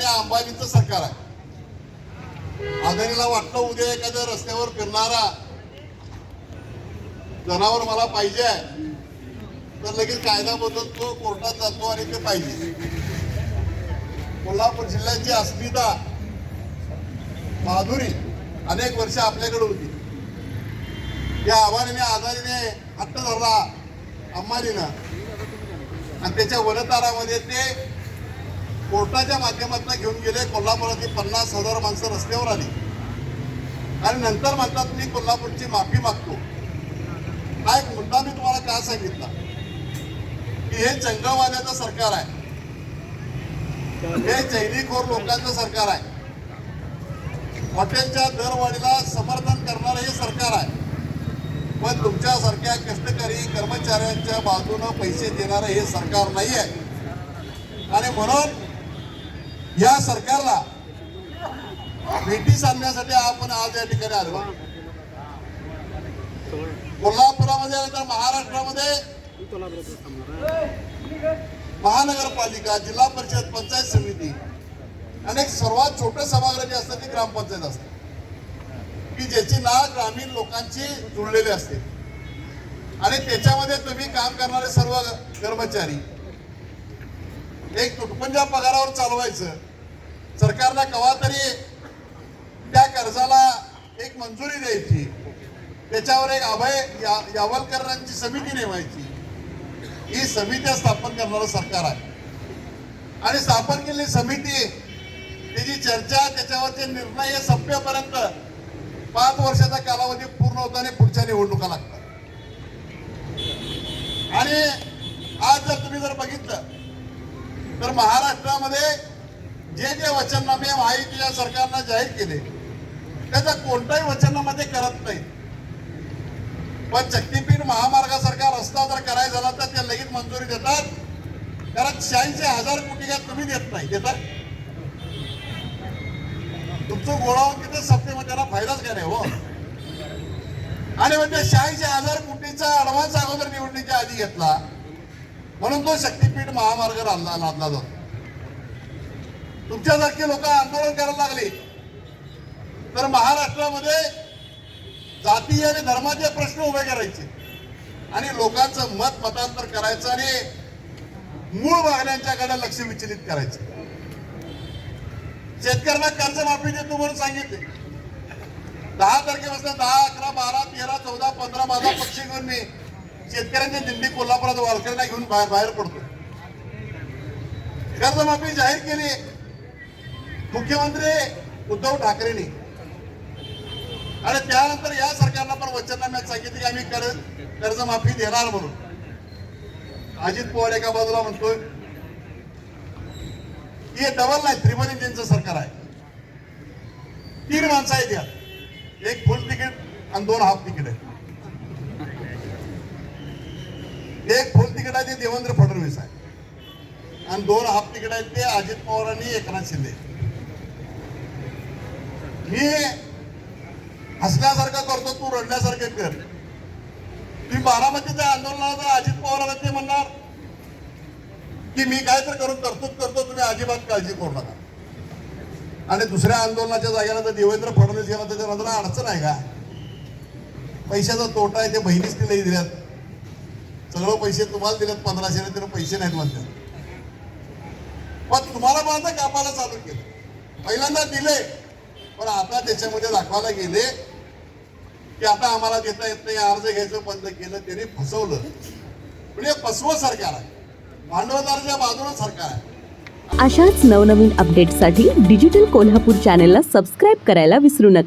हे अंबानीचं सरकार आहे. आदानीला वाटलं उद्या एखाद्या रस्त्यावर फिरणारा जनावर मला पाहिजे तर लगेच कायदा बदलतो कोर्टात जातो आणि ते पाहिजे. कोल्हापूर जिल्ह्याची अस्मिता माधुरी अनेक वर्ष आपल्याकडे होती. या आव्हानाने आदानीने हट्ट धरला अंबानीनं. आणि त्याच्या वनतारामध्ये ते कोर्टाच्या माध्यमातून घेऊन गेले. कोल्हापुरातील पन्नास हजार माणसं रस्त्यावर आली. आणि नंतर म्हणतात मी कोल्हापूरची माफी मागतो. हा एक मुद्दा मी तुम्हाला का सांगितला? की हे जंगलवाल्याचं सरकार आहे. हे चैनीखोर लोकांचं सरकार आहे. हॉटेलच्या दरवाढीला समर्थन करणारं हे सरकार आहे. पण तुमच्यासारख्या कष्टकरी कर्मचाऱ्यांच्या बाजूनं पैसे देणारं हे सरकार नाही आहे आणि म्हणून या सरकारला भेटी आणण्यासाठी आपण आज या ठिकाणी आलो. कोल्हापुरामध्ये तर महाराष्ट्रामध्ये महानगरपालिका जिल्हा परिषद पंचायत समिती आणि एक सर्वात छोटे सभागृह जे असतं ती ग्रामपंचायत असते. की ज्याची नाळ ग्रामीण लोकांची जुळलेली असते. आणि त्याच्यामध्ये तुम्ही काम करणारे सर्व कर्मचारी एक तुटपुंजा पगारावर चालवायचं. सरकारला कवा तरी त्या कर्जाला एक मंजुरी द्यायची. त्याच्यावर एक अभय या यावलकरांची समिती नेमायची. ही समिती स्थापन करणारं सरकार आहे. आणि स्थापन केलेली समिती त्याची चर्चा त्याच्यावरचे निर्णय हे संपेपर्यंत पाच वर्षाचा कालावधी पूर्ण होतो आणि पुढच्या निवडणुका लागतात. आणि आज जर तुम्ही जर बघितलं तर महाराष्ट्रामध्ये जे जे वचननामे महायुतीच्या सरकारनं जाहीर केले त्याचा कोणताही वचननामा ते करत नाही पण शक्तीपीठ महामार्गासारखा रस्ता जर करायचा झाला तर ते लगेच मंजुरी देतात. कारण शहाऐंशी हजार कोटी काय तुम्ही देत नाही देतात तुमचं गोळावून तिथे सत्तेमध्ये त्याला फायदाच काय नाही हो? आणि म्हणजे शहाऐंशी हजार कोटीचा अडव्हान्स अगोदर निवडणुकीच्या आधी घेतला. म्हणून तो शक्तीपीठ महामार्ग लादला लादला जातो. तुमच्यासारखे लोक आंदोलन करायला लागले तर महाराष्ट्रामध्ये जाती आणि धर्माचे प्रश्न उभे करायचे. आणि लोकांचं मत मतांतर करायचं आणि मूळ मागण्यांच्याकडे लक्ष विचलित करायचं. शेतकऱ्यांना कर्जमाफी देतो म्हणून सांगितले. दहा तारखेपासून दहा अकरा बारा तेरा चौदा पंधरा माझा पक्ष घेऊन मी शेतकऱ्यांच्या दिंडी कोल्हापुरात वारकऱ्यांना घेऊन बाहेर बाहेर पडतो. कर्जमाफी जाहीर केली. मुख्यमंत्री उद्धव ठाकरेंनी. आणि त्यानंतर या सरकारला पण वचननाम्यात सांगितलं की आम्ही कर्ज कर्जमाफी देणार म्हणून. अजित पवार एका बाजूला म्हणतोय की हे डबल नाही त्रिपल इंजिनचं सरकार आहे. तीन माणसं आहेत यात. एक फुल तिकीट आणि दोन हाफ तिकीट आहे एक फुल तिकीट आहे ते देवेंद्र फडणवीस आहे. आणि दोन हाफ तिकीट आहेत ते अजित पवार आणि एकनाथ शिंदे. मी हसण्यासारखं करतो तू रडण्यासारखं कर. तुम्ही बारामतीच्या आंदोलनाला अजित पवारांना ते म्हणणार की मी काय तर करून तरतूद करतो तुम्ही अजिबात काळजी करू नका. आणि दुसऱ्या आंदोलनाच्या जागेला जर देवेंद्र फडणवीस गेला त्याच्या अडचण आहे का? पैशाचा तोटा आहे ते बहिणीच तिला दिल्यात. सगळं पैसे तुम्हाला दिलेत पंधराशे त्याला पैसे नाहीत म्हणतात. पण तुम्हाला माझं कामाला चालू केलं. पहिल्यांदा दिले पण आता त्याच्यामध्ये दाखवायला गेले की आता आम्हाला देता येत नाही अर्ज घ्यायचं बंद केलं त्याने फसवलं. म्हणजे फसवं सरकार आहे. भांडवलदाराच्या बाजूला सरकार आहे. अशाच नवनवीन अपडेट्ससाठी डिजिटल कोल्हापूर चॅनेलला सबस्क्राईब करायला विसरू नका.